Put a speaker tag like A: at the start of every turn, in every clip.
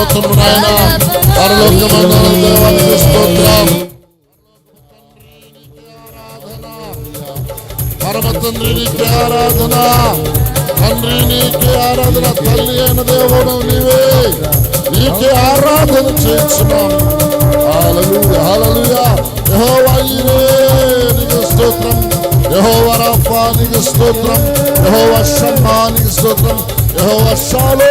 A: స్తోత్రం నాయన పరలోకమందున దేవానికి స్తోత్రం. పరమ తండ్రి నీకే ఆరాధన తండ్రి నీకే ఆరాధన తల్లి అయిన దేవుడు నీవే. నీకే ఆరాధన చేస్తున్నాం. హల్లెలూయా హల్లెలూయా. యెహోవా నీకు స్తోత్రం. యెహోవా రఫా నీకు స్తోత్రం. యెహోవా షమ్మా నీకు స్తోత్రం. Jehovah Shalom.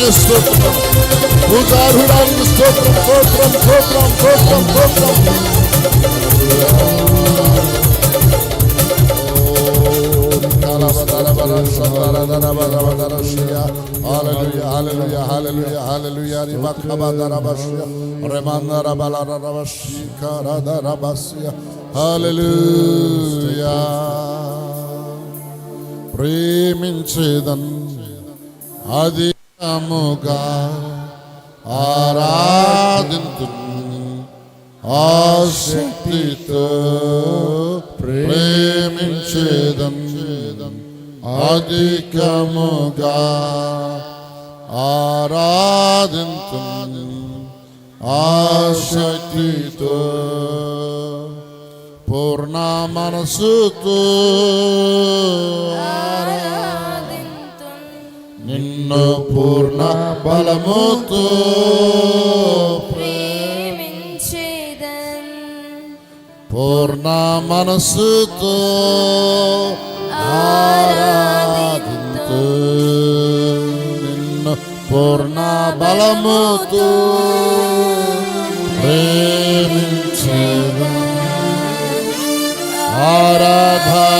A: Yes, toplam. Bulgar hurramız toplam, toplam, toplam, toplam, toplam. Hallelujah, hallelujah, hallelujah, hallelujah. Ribakaba darabashya, remanda rabalara rabashika radarabasya. Hallelujah. ప్రేమించేదన్ అది అముగా ఆరాధింతు ఆశక్తితో ప్రేమించేదం అధికముగా ఆరాధింతు ఆశక్తితో పూర్ణ మనసుతో ఆరా పూర్ణ బలముతో
B: ప్రేమించేదన్
A: పూర్ణ మనసుతో ఆరాధింతు నిన్ను పూర్ణ బలముతో ప్రేమించేదా ఆరాధన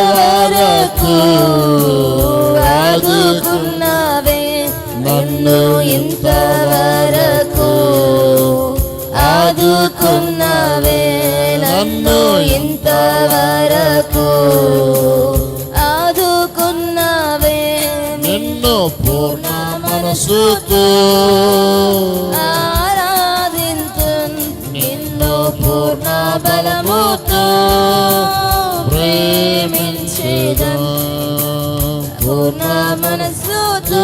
B: ఇంతవరకు ఆదుకున్నవే నన్ను ఇంతవరకు ఆదుకున్నవే నన్ను ఇంతవరకు ఆదుకున్నవే
A: నిన్ను పూర్ణ మనసుతో
B: ఆరాధింతు నిన్ను పూర్ణ బలముతో పూర్ణ మనస్సుతో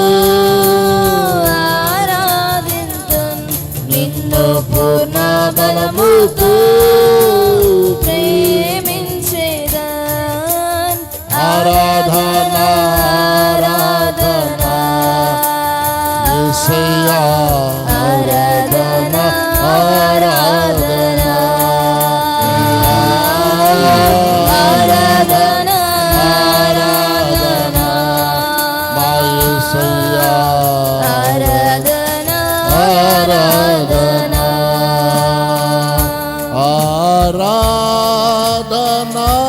B: ఆరాధింతు నిన్ను పూర్ణ బలముతో ప్రేమించేదన్.
A: ఆరాధన ఆరాధన. Naná.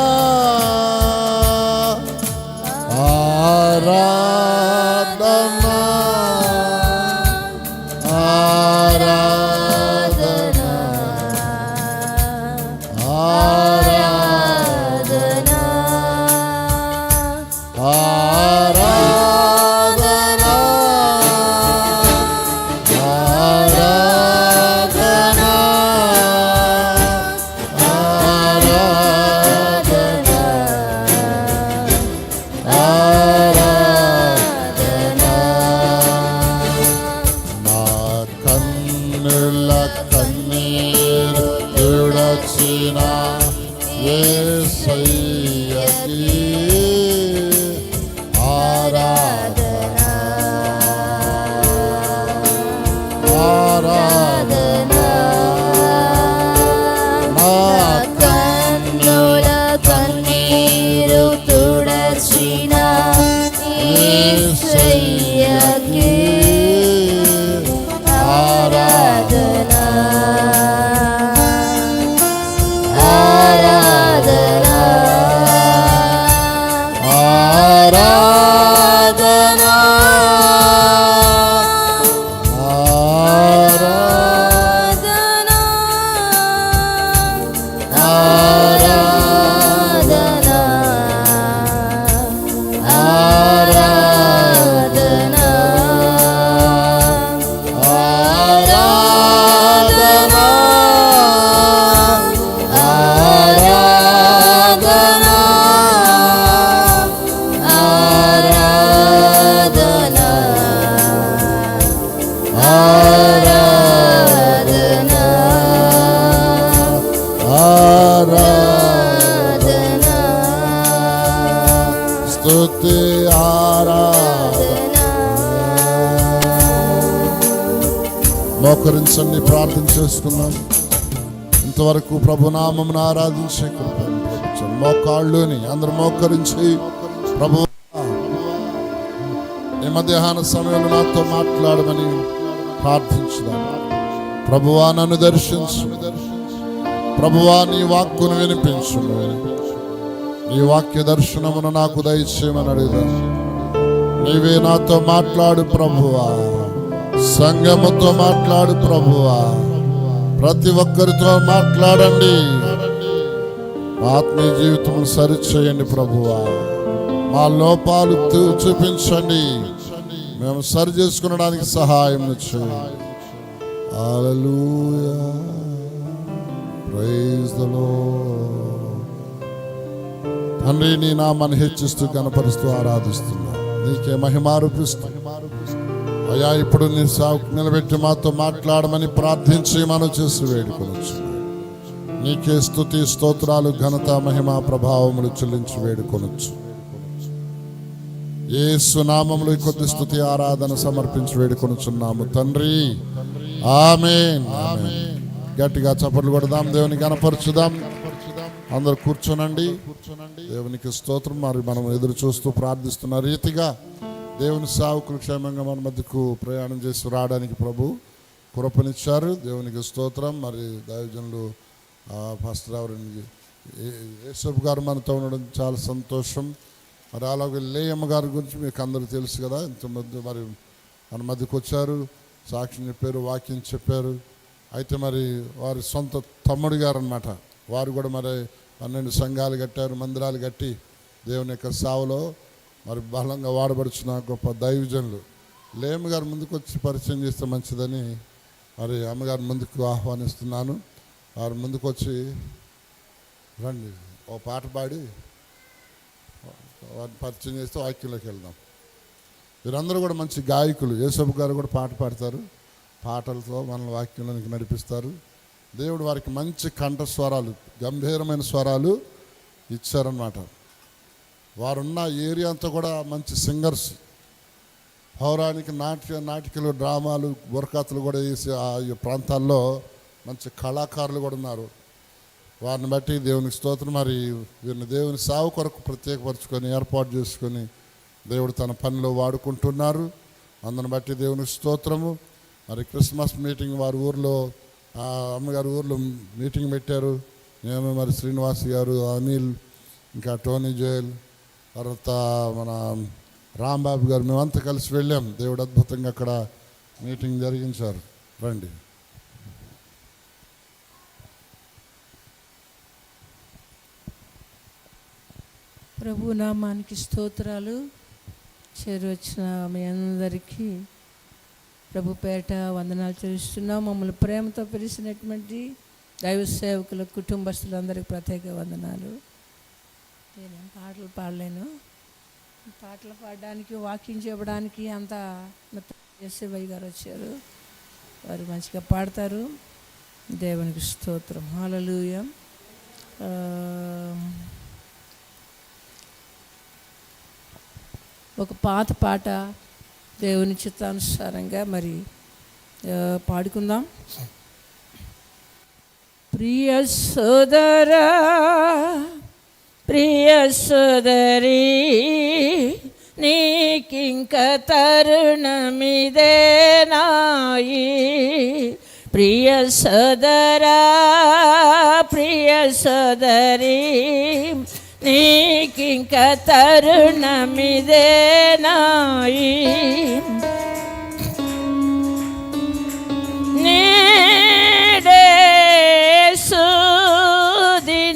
B: స్థుతి ఆరాధన
A: మోకరించండి ప్రార్థన చేసుకుందాం. ఇంతవరకు ప్రభునామం ఆరాధించే మోకాళ్ళుని అందరు మోకరించి ప్రభు ఈ మధ్యాహ్న సమయంలో నాతో మాట్లాడమని ప్రార్థించుదాం. ప్రభువా నన్ను దర్శించు. ప్రభువా నీ వాక్కును వినిపించు. నీ వాక్య దర్శనమును నాకు దయచేయమని అడుగుదాం. నీవే నాతో మాట్లాడు ప్రభువా. సంగముతో మాట్లాడు ప్రభువా. ప్రతి ఒక్కరితో మాట్లాడండి. ఆత్మీయ జీవితం సరిచేయండి ప్రభువా. మా లోపాలు చూపించండి. మేము సరి చేసుకునడానికి సహాయం చేయండి Hallelujah. Praise the Lord. తండ్రి నీ నామాన్ని హెచ్చిస్తూ కనపరుస్తూ ఆరాధిస్తున్నా. నీకే మహిమారుపిస్తూ అయ్యా ఇప్పుడు నీ సాకు నిలబెట్టి మాతో మాట్లాడమని ప్రార్థించి మనం చేసి వేడుకొనొచ్చు నీకే స్థుతి స్తోత్రాలు ఘనత మహిమ ప్రభావములు చెల్లించి వేడుకొనొచ్చు. ఏ సునామములు కొద్ది స్థుతి ఆరాధన సమర్పించి వేడుకొనుచున్నాము తండ్రి ఆమె గట్టిగా చప్పట్లు కొడదాం దేవుని కనపరచుదాం అందరు కూర్చోనండి. కూర్చోనండి దేవునికి స్తోత్రం. మరి మనం ఎదురు చూస్తూ ప్రార్థిస్తున్న రీతిగా దేవుని సావుకులు క్షేమంగా మన మధ్యకు ప్రయాణం చేసి రావడానికి ప్రభు కృపనిచ్చారు. దేవునికి స్తోత్రం. మరి దైవజనులు ఫస్ట్ పాస్టర్ యేసబ్ గారు మనతో ఉండడం చాలా సంతోషం. మరి అలాగే లేయమ్మ గారి గురించి మీకు అందరూ తెలుసు కదా. ఇంతమంది మరి మన మధ్యకు వచ్చారు. సాక్ష్యం చెప్పారు వాక్యం చెప్పారు. అయితే మరి వారి సొంత తమ్ముడు గారు అనమాట వారు కూడా మరి పన్నెండు సంఘాలు కట్టారు మందిరాలు కట్టి దేవుని యొక్క సావులో మరి బలంగా వాడబడుచున్న గొప్ప దైవజనులు. లేమ్మ గారు ముందుకు వచ్చి పరిచయం చేస్తే మంచిదని మరి అమ్మగారి ముందుకు ఆహ్వానిస్తున్నాను. వారు ముందుకు వచ్చి రండి ఓ పాట పాడి వారిని పరిచయం చేస్తే వాక్యంలోకి వెళ్దాం. వీరందరూ కూడా మంచి గాయకులు. యేసబు గారు కూడా పాట పాడతారు. పాటలతో మనల్ని వాక్యంలోనికి నడిపిస్తారు. దేవుడు వారికి మంచి కంఠ స్వరాలు గంభీరమైన స్వరాలు ఇచ్చారన్నమాట. వారున్న ఏరియా అంతా కూడా మంచి సింగర్స్. పౌరాణిక నాట్య నాటికలు డ్రామాలు బుర్కథలు కూడా వేసి ఆ ప్రాంతాల్లో మంచి కళాకారులు కూడా ఉన్నారు. వారిని బట్టి దేవునికి స్తోత్రం. మరి వీరిని దేవుని సావు కొరకు ప్రత్యేకపరచుకొని ఏర్పాటు చేసుకొని దేవుడు తన పనిలో వాడుకుంటున్నారు. అందుని బట్టి దేవునికి స్తోత్రము. మరి క్రిస్మస్ మీటింగ్ వారి ఊర్లో అమ్మగారు ఊర్లో మీటింగ్ పెట్టారు. నేను మరి శ్రీనివాస్ గారు అనిల్ ఇంకా టోనీ జోయల్ తర్వాత మన రాంబాబు గారు మేమంతా కలిసి వెళ్ళాం. దేవుడు అద్భుతంగా అక్కడ మీటింగ్ జరిగించారు. రండి.
C: ప్రభు నామానికి స్తోత్రాలు. చేరువచ్చిన మీ అందరికీ ప్రభు పేట వందనాలు చెల్లిస్తున్నాం. మమ్మల్ని ప్రేమతో పిలిచినటువంటి దైవ సేవకుల కుటుంబస్తులందరికీ ప్రత్యేక వందనాలు. నేనేం పాటలు పాడలేను. పాటలు పాడడానికి వాకింగ్ చెప్పడానికి అంతా ఎస్ఏవై గారు వచ్చారు. వారు మంచిగా పాడతారు. దేవునికి స్తోత్రం. హాలలుయ ఒక పాత పాట దేవుని చిత్తానుసారంగా మరి పాడుకుందాం. ప్రియ సోదరా ప్రియ సోదరి నీకింక తరుణమిదేనాయి ప్రియ సోదరా ప్రియ సోదరి నీకింక తరుణమిదే నాయి.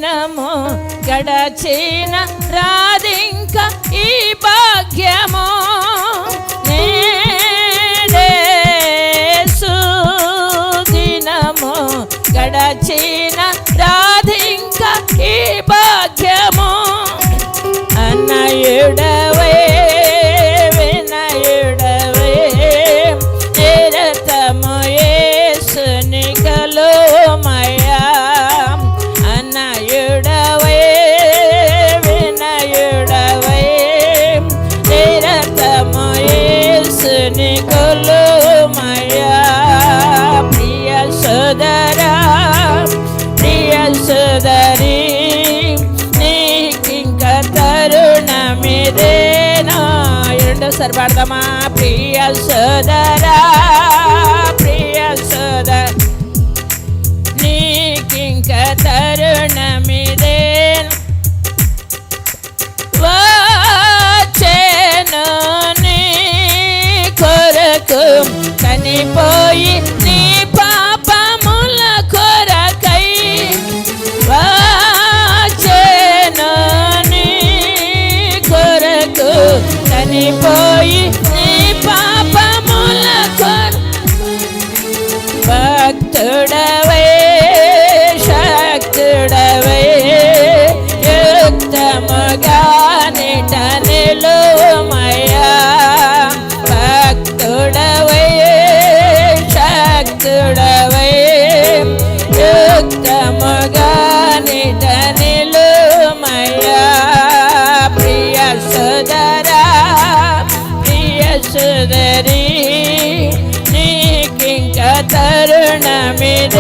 C: తరుణమిదేనాయి గడచిన రాధింక ఈ భాగ్యమో. சர்வார்த்தமா பிரிய சோதரா பிரிய சோதர். நீ கிங்க தருணமிதேன் வச்சேனோ நீ கொரக்கும் தனி போய் शरणमे